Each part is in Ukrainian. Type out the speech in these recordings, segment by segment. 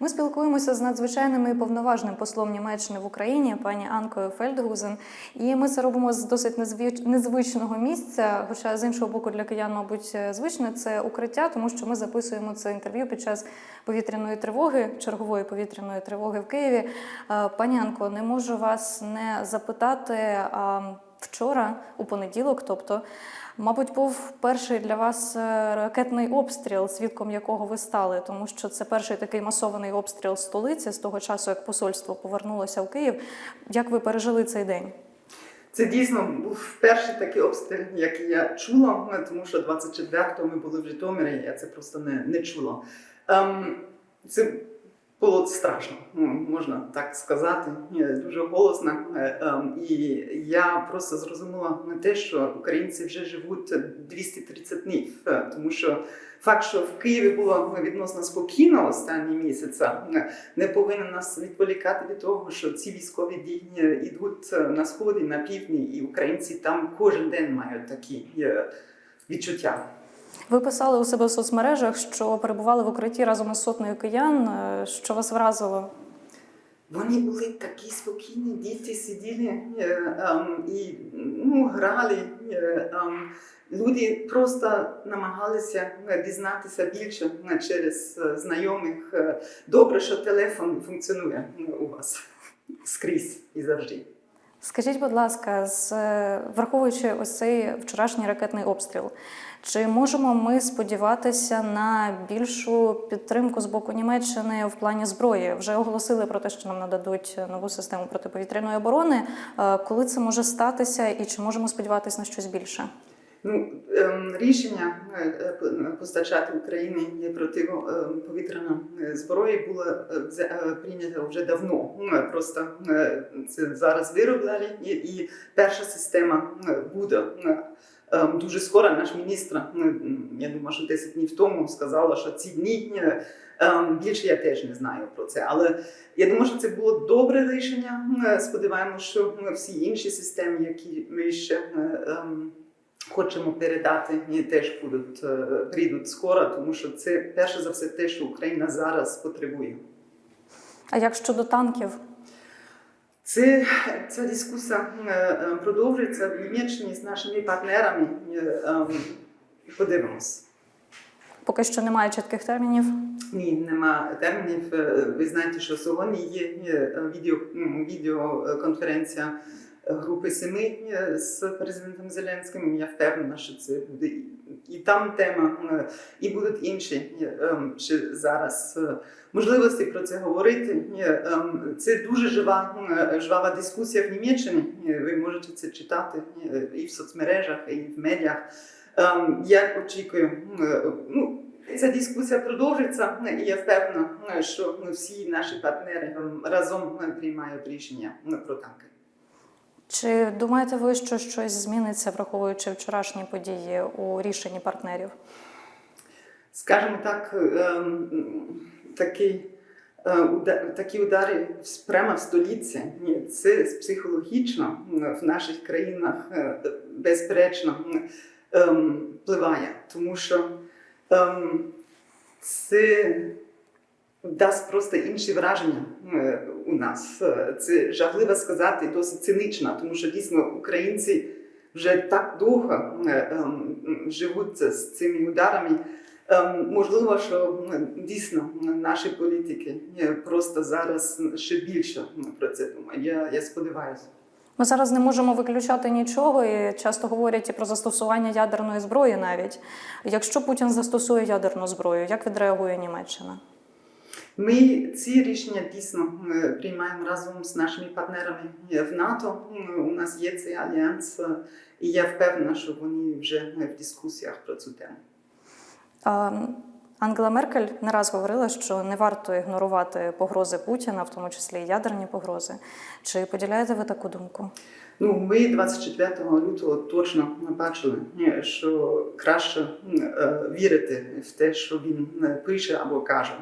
Ми спілкуємося з надзвичайним і повноважним послом Німеччини в Україні, пані Анкою Фельдгузен. І ми це робимо з досить незвич- незвичного місця. Хоча з іншого боку, для киян, мабуть, звичне це укриття, тому що ми записуємо це інтерв'ю під час повітряної тривоги, чергової повітряної тривоги в Києві. Е, Пані Анко, не можу вас не запитати. Вчора, у понеділок, тобто, мабуть, був перший для вас е, ракетний обстріл, свідком якого ви стали, тому що це перший такий масований обстріл столиці з того часу, як посольство повернулося в Київ. Як ви пережили цей день? Це дійсно був перший такий обстріл, який я чула, ну, тому що 24-го ми були в Житомирі, я це просто не, не чула. Ем, це було страшно, ну, можна так сказати, е, дуже голосно. Е, ем, і я просто зрозуміла не те, що українці вже живуть 230 днів, е, тому що факт, що в Києві було відносно спокійно останні місяці, не повинен нас відволікати від того, що ці військові дії йдуть на сході, на півдні, і українці там кожен день мають такі відчуття. Ви писали у себе в соцмережах, що перебували в укритті разом із сотнею киян. Е, Що вас вразило? Вони були такі спокійні, діти сиділи е, ем, і ну, грали. Е, ем, люди просто намагалися дізнатися більше через знайомих. Добре, що телефон функціонує у вас скрізь і завжди. Скажіть, будь ласка, з враховуючи ось цей вчорашній ракетний обстріл, чи можемо ми сподіватися на більшу підтримку з боку Німеччини в плані зброї? Вже оголосили про те, що нам нададуть нову систему протиповітряної оборони. Е, Коли це може статися, і чи можемо сподіватися на щось більше? Ну, ем, рішення е, е, постачати Україні протиповітряну е, було е, взя- е, прийнято вже давно. Ну, Просто це зараз виробляли, і, перша система буде. Ем, Дуже скоро наш міністр, я думаю, що 10 днів тому сказала, що ці дні ем, більше я теж не знаю про це. Але я думаю, що це було добре рішення. Сподіваємося, що всі інші системи, які ми ще ем, хочемо передати, і теж будуть е, прийдуть скоро, тому що це перше за все те, що Україна зараз потребує. А як щодо танків? Це ця дискусія е, е, продовжується в Німеччині з нашими партнерами. Подивимось. Поки що немає чітких термінів. Ні, нема термінів. Ви знаєте, що сьогодні є є відео, відеоконференція групи семи е, з президентом Зеленським. Я впевнена, що це буде і- там тема, е, і будуть інші е, ем, ще зараз можливості про це говорити. Ем, Це дуже жива, жвава дискусія в Німеччині. Ви можете це читати і в соцмережах, і в медіах. Ем, Я очікую, ну, Ця дискусія продовжиться, і я впевнена, що ми всі наші партнери разом приймають рішення е, про танки. Чи думаєте ви, що щось зміниться, враховуючи вчорашні події у рішенні партнерів? Скажімо так, ем, такі, е, такі удари прямо в столиці, ні, це психологічно в наших країнах е, безперечно ем, впливає, тому що ем, це дасть просто інші враження е, у нас. Е, Це жахливо сказати, досить цинично, тому що дійсно українці вже так довго е, ем, живуть з цими ударами. Ем, Можливо, що дійсно наші політики просто зараз ще більше про це думають. Я, я сподіваюся. Ми зараз не можемо виключати нічого, і часто говорять і про застосування ядерної зброї навіть. Якщо Путін застосує ядерну зброю, як відреагує Німеччина? Ми ці рішення дійсно приймаємо разом з нашими партнерами в НАТО. У нас є цей альянс, і я впевнена, що вони вже е, в дискусіях про цю тему. Ангела Меркель не раз говорила, що не варто ігнорувати погрози Путіна, в тому числі і ядерні погрози. Чи поділяєте ви таку думку? Ну, ми 24 лютого точно бачили, е, що краще е, вірити в те, що він е, пише або каже.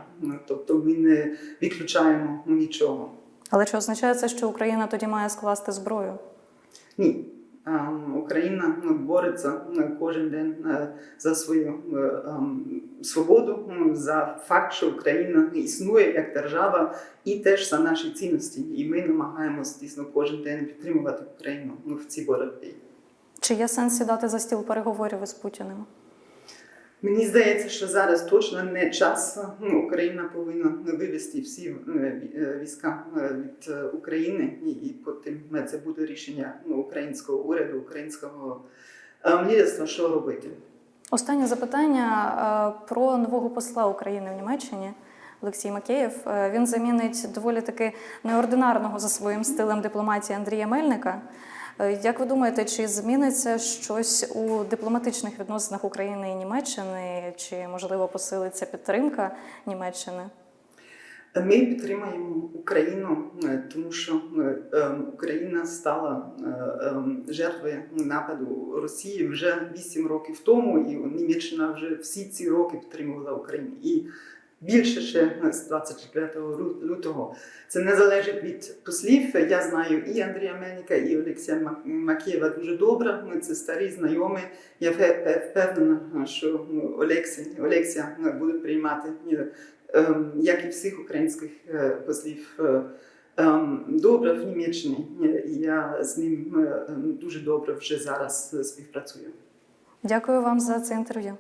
Тобто ми не виключаємо нічого. Але чи означає це, що Україна тоді має скласти зброю? Ні, Україна ну, бореться е, кожен день е, за свою е, свободу, за факт, що Україна існує як держава, і теж за наші цінності. І ми намагаємося дійсно кожен день підтримувати Україну ну, в цій боротьбі. Чи є сенс сідати за стіл переговорів із Путіним? Мені здається, що зараз точно не час. Ну, Україна повинна вивести всі е, е, війська е, від України, і, потім це буде рішення ну, українського уряду, українського лідерства, що робити. Останнє запитання про нового посла України в Німеччині. Олексій Макеєв. Він замінить доволі таки неординарного за своїм стилем дипломатії Андрія Мельника. Е, Як ви думаєте, чи зміниться щось у дипломатичних відносинах України і Німеччини, чи можливо посилиться підтримка Німеччини? Ми підтримуємо Україну, е, тому що е, е, Україна стала е, е, жертвою нападу Росії вже 8 років тому, і Німеччина вже всі ці роки підтримувала Україну. І більше ще з 24 лю- лютого. Це не залежить від послів. Я знаю і Андрія Мельника, і Олексія Мак- Макієва дуже добре. Ми це старі знайомі. Я впе- впе- впевнена, що ну, Олексій, Олексія буде приймати е, ем, як і всіх українських е, послів. е, ем, Добре в Німеччині. І Я з ним ем, дуже добре вже зараз співпрацюю. Дякую вам за це інтерв'ю.